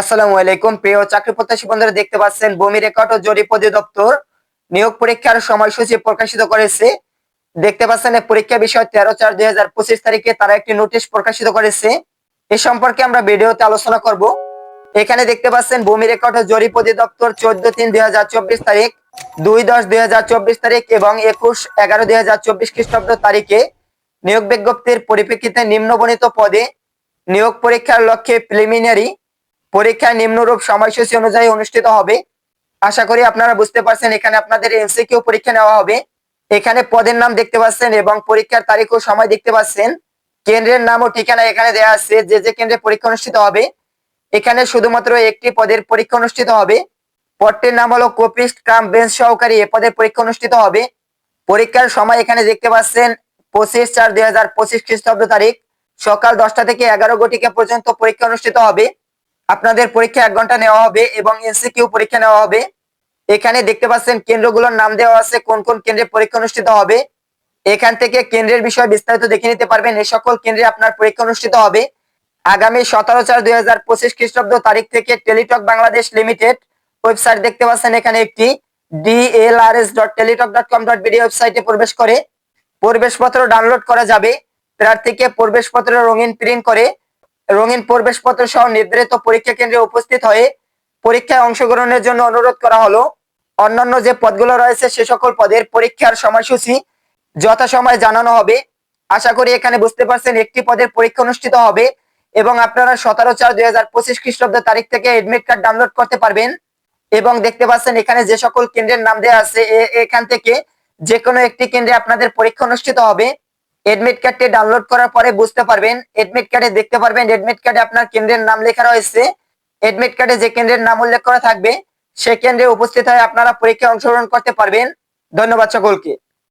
আসসালামু আলাইকুম। প্রিয় চাকরি প্রত্যাশী বন্ধুরা, দেখতে পাচ্ছেন ভূমি রেকর্ড ও জরিপ অধিদপ্তর নিয়োগ পরীক্ষার সময়সূচি প্রকাশিত করেছে। দেখতে পাচ্ছেন পরীক্ষা বিষয় তেরো চার দুই তারিখে তারা একটি নোটিশ প্রকাশিত করেছে। এ সম্পর্কে আমরা ভিডিওতে আলোচনা করব। এখানে দেখতে পাচ্ছেন ভূমি রেকর্ড ও জরিপ অধিদপ্তর চোদ্দ তিন দুই তারিখ, দুই দশ দুই তারিখ এবং একুশ এগারো দুই খ্রিস্টাব্দ তারিখে নিয়োগ বিজ্ঞপ্তির পরিপ্রেক্ষিতে নিম্নবণিত পদে নিয়োগ পরীক্ষার লক্ষ্যে প্রিলিমিনারি পরীক্ষা নিম্নরূপ সময়সূচি অনুযায়ী অনুষ্ঠিত হবে। আশা করি আপনারা বুঝতে পারছেন, এখানে আপনাদের এমসিকিউ পরীক্ষা নেওয়া হবে। এখানে পদের নাম দেখতে পাচ্ছেন এবং পরীক্ষার তারিখ ও সময় দেখতে পাচ্ছেন। কেন্দ্রের নাম ও ঠিকানা এখানে দেওয়া আছে, যে যে কেন্দ্রে পরীক্ষা অনুষ্ঠিত হবে। এখানে শুধুমাত্র একটি পদের পরীক্ষা অনুষ্ঠিত হবে। পদটির নাম হলো কপিস্ট কাম বেঞ্চ সহকারী, এ পদের পরীক্ষা অনুষ্ঠিত হবে। পরীক্ষার সময় এখানে দেখতে পাচ্ছেন, পঁচিশ চার দুই হাজার পঁচিশ খ্রিস্টাব্দ তারিখ। সকাল দশটা থেকে এগারো ঘটিকা পর্যন্ত পরীক্ষা অনুষ্ঠিত হবে। আপনাদের পরীক্ষা এক ঘণ্টা নেওয়া হবে এবং এনসিকিউ পরীক্ষা নেওয়া হবে। এখানে দেখতে পাচ্ছেন কেন্দ্রগুলোর নাম দেওয়া আছে, কোন কোন কেন্দ্রে পরীক্ষা অনুষ্ঠিত হবে। এখান থেকে কেন্দ্রের বিষয়ে বিস্তারিত দেখে নিতে পারবেন। এই সকল কেন্দ্রে আপনার পরীক্ষা অনুষ্ঠিত হবে। আগামী সতেরো চার দুই হাজার পঁচিশ খ্রিস্টাব্দ তারিখ থেকে টেলিটক বাংলাদেশ লিমিটেড ওয়েবসাইট দেখতে পাচ্ছেন এখানে একটি DLRS dot Teletalk dot com dot BD ওয়েবসাইটে প্রবেশ করে। প্রবেশপত্র ডাউনলোড করা যাবে। প্রার্থীকে প্রবেশপত্র রঙিন প্রিন্ট করে রঙিন প্রবেশপত্র সহ নির্ধারিত পরীক্ষা কেন্দ্রে উপস্থিত হয়ে পরীক্ষায় অংশগ্রহণের জন্য অনুরোধ করা হলো। অন্যান্য যে পদগুলো রয়েছে সে সকল পদের পরীক্ষার সময়সূচি যথাসময়ে জানানো হবে। আশা করি এখানে বুঝতে পারছেন একটি পদের পরীক্ষা অনুষ্ঠিত হবে এবং আপনারা সতেরো চার দুই হাজার পঁচিশ খ্রিস্টাব্দ তারিখ থেকে এডমিট কার্ড ডাউনলোড করতে পারবেন এবং দেখতে পাচ্ছেন এখানে যে সকল কেন্দ্রের নাম দেওয়া আছে এখান থেকে যে কোনো একটি কেন্দ্রে আপনাদের পরীক্ষা অনুষ্ঠিত হবে। এডমিট কার্ডটি ডাউনলোড করার পরে বুঝতে পারবেন। এডমিট কার্ডে দেখতে পারবেন এডমিট কার্ডে আপনার কেন্দ্রের নাম লেখা রয়েছে। এডমিট কার্ডে যে কেন্দ্রের নাম উল্লেখ করা থাকবে, সে কেন্দ্রে উপস্থিত হয়ে আপনারা পরীক্ষায় অংশগ্রহণ করতে পারবেন। ধন্যবাদ সকলকে।